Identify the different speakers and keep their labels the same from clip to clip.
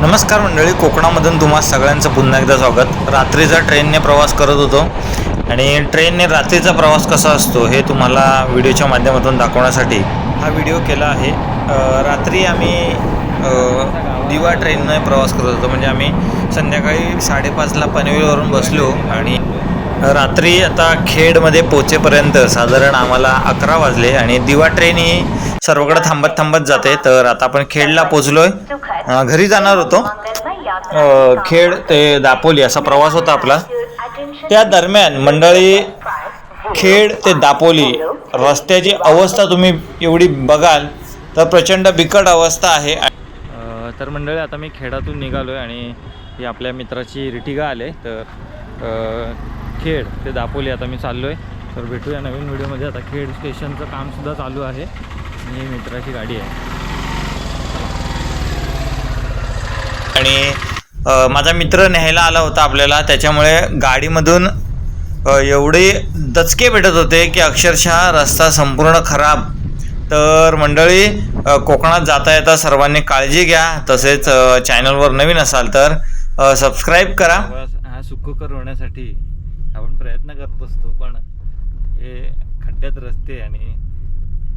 Speaker 1: नमस्कार मंडळी कोकणामधून तुम्हा सगळ्यांचं पुन्हा एकदा स्वागत. रात्रीचा ट्रेनने प्रवास करत होतो आणि ट्रेनने रात्रीचा प्रवास कसा असतो हे तुम्हाला व्हिडिओच्या माध्यमातून दाखवण्यासाठी हा व्हिडिओ केला आहे. रात्री आम्ही दिवा ट्रेनने प्रवास करत होतो. म्हणजे आम्ही संध्याकाळी साडेपाचला पनवेलवरून बसलो आणि रात्री आता खेडमध्ये पोचेपर्यंत साधारण आम्हाला अकरा वाजले आणि दिवा ट्रेन ही सर्वकडे थांबत थांबत जाते. तर आता आपण खेडला पोचलोय घरी जाणार होतो. खेड ते दापोली असा प्रवास होता आपला. त्या दरम्यान मंडळी खेड ते दापोली रस्त्याची अवस्था तुम्ही एवढी बघाल तर प्रचंड बिकट अवस्था आहे. तर मंडळी आता मी खेडातून निघालो आहे आणि ही आपल्या मित्राची रिटिगा आले. तर खेड ते दापोली आता मी चाललो आहे तर भेटूया नवीन व्हिडिओमध्ये. आता खेड स्टेशनचं कामसुद्धा चालू आहे. ही मित्राची गाडी आहे. आणि माझा मित्र न्यायला आला होता आपल्याला त्याच्यामुळे गाडीमधून एवढे दचके भेटत होते की अक्षरशः रस्ता संपूर्ण खराब. तर मंडळी कोकणात जाता येता सर्वांनी काळजी घ्या तसेच चॅनलवर नवीन असाल तर सबस्क्राईब करा. हा सुखकर होण्यासाठी आपण प्रयत्न करत असतो पण हे खड्ड्यात रस्ते आणि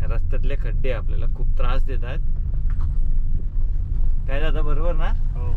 Speaker 1: रस्त्यातले खड्डे आपल्याला खूप त्रास देत आहेत. काय दादा बरोबर ना? हो.